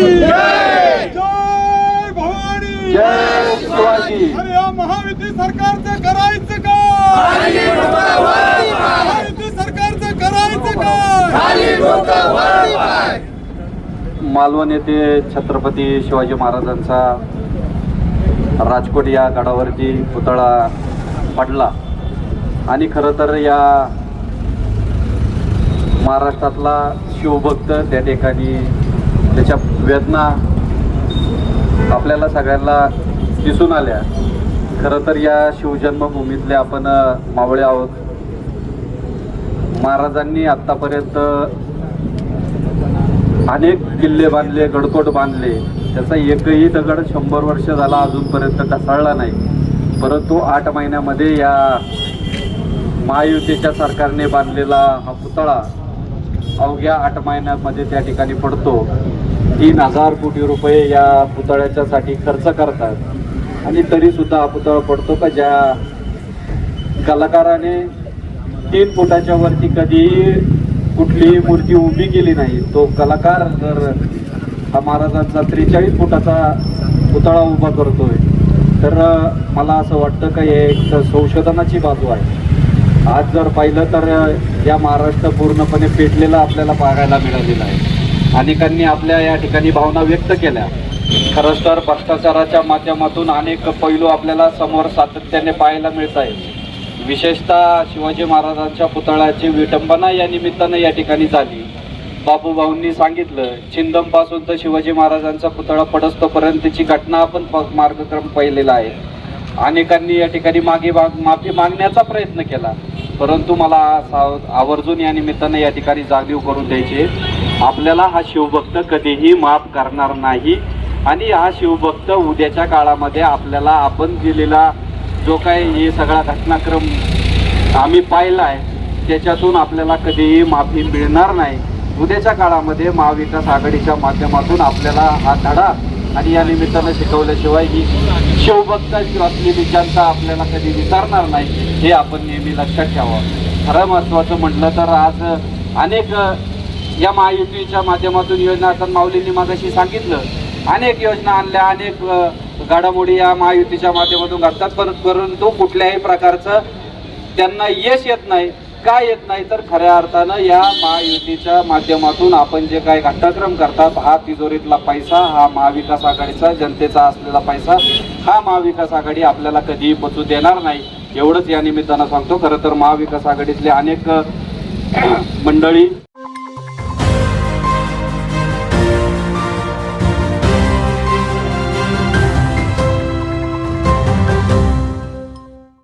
की जय भवानी! जय शिवाजी! अरे या महायुती सरकारचं करायचं काय? महायुती सरकारचं करायचं काय? मालवण येथे छत्रपती शिवाजी महाराजांचा राजकोट या गडावरती पुतळा पडला. आणि खरं तर या महाराष्ट्रातला शिवभक्त त्या ठिकाणी त्याच्या वेदना आपल्याला सगळ्यांना दिसून आल्या. खरं तर या शिवजन्मभूमीतले आपण मावळे आहोत. महाराजांनी आत्तापर्यंत अनेक किल्ले बांधले गडकोट बांधले. त्याचा एकही दगड शंभर वर्ष झाला अजूनपर्यंत ढासळला नाही. परंतु आठ महिन्यामध्ये या महायुतीच्या सरकारने बांधलेला हा पुतळा अवघ्या आठ महिन्यामध्ये त्या ठिकाणी पडतो. तीन हजार कोटी रुपये या पुतळ्याच्यासाठी खर्च करतात. आणि तरी सुद्धा हा पुतळा पडतो का? ज्या कलाकाराने तीन फुटाच्या वरती कधीही कुठलीही मूर्ती उभी केली नाही तो कलाकार जर हा महाराजांचा त्रेचाळीस फुटाचा पुतळा उभा करतोय तर मला असं वाटतं का हे एक संशोधनाची बाजू आहे. आज जर पाहिलं तर या महाराष्ट्र पूर्णपणे पेटलेला आपल्याला पाहायला मिळालेला आहे. अनेकांनी आपल्या या ठिकाणी भावना व्यक्त केल्या. खरंच तर भ्रष्टाचाराच्या माध्यमातून अनेक पैलू आपल्याला समोर सातत्याने पाहायला मिळत आहेत. विशेषतः शिवाजी महाराजांच्या पुतळ्याची विटंबना या निमित्तानं या ठिकाणी झाली. बाबूभाऊंनी सांगितलं छिंदमपासून तर शिवाजी महाराजांचा पुतळा पडसतोपर्यंतची घटना आपण प- मार्गक्रम पाहिलेला आहे. अनेकांनी या ठिकाणी मागे माग माफी मागण्याचा प्रयत्न केला. परंतु मला साव- आवर्जून या निमित्तानं या ठिकाणी जागीव करून द्यायचे आपल्याला हा शिवभक्त कधीही माफ करणार नाही. आणि हा शिवभक्त उद्याच्या काळामध्ये आपल्याला आपण दिलेला जो काय हे सगळा घटनाक्रम आम्ही पाहिला आहे त्याच्यातून आपल्याला कधीही माफी मिळणार नाही. उद्याच्या काळामध्ये महाविकास आघाडीच्या माध्यमातून आपल्याला हा धडा आणि या निमित्तानं शिकवल्याशिवाय ही शिवभक्त असलेली जनता आपल्याला कधी विचारणार नाही हे आपण नेहमी लक्षात ठेवावं. खरं महत्त्वाचं म्हटलं तर आज अनेक या महायुतीच्या माध्यमातून योजना आता माऊलींनी मागाशी सांगितलं. अनेक योजना आणल्या अनेक घडामोडी या महायुतीच्या माध्यमातून घडतात पर परंतु कुठल्याही प्रकारचं त्यांना यश येत नाही. काय येत नाही तर खऱ्या अर्थानं या महायुतीच्या माध्यमातून आपण जे काही घटनाक्रम करतात हा तिजोरीतला पैसा हा महाविकास आघाडीचा जनतेचा असलेला पैसा हा महाविकास आघाडी आपल्याला कधीही पचू देणार नाही. एवढंच या निमित्तानं सांगतो. खरं तर महाविकास आघाडीतले अनेक मंडळी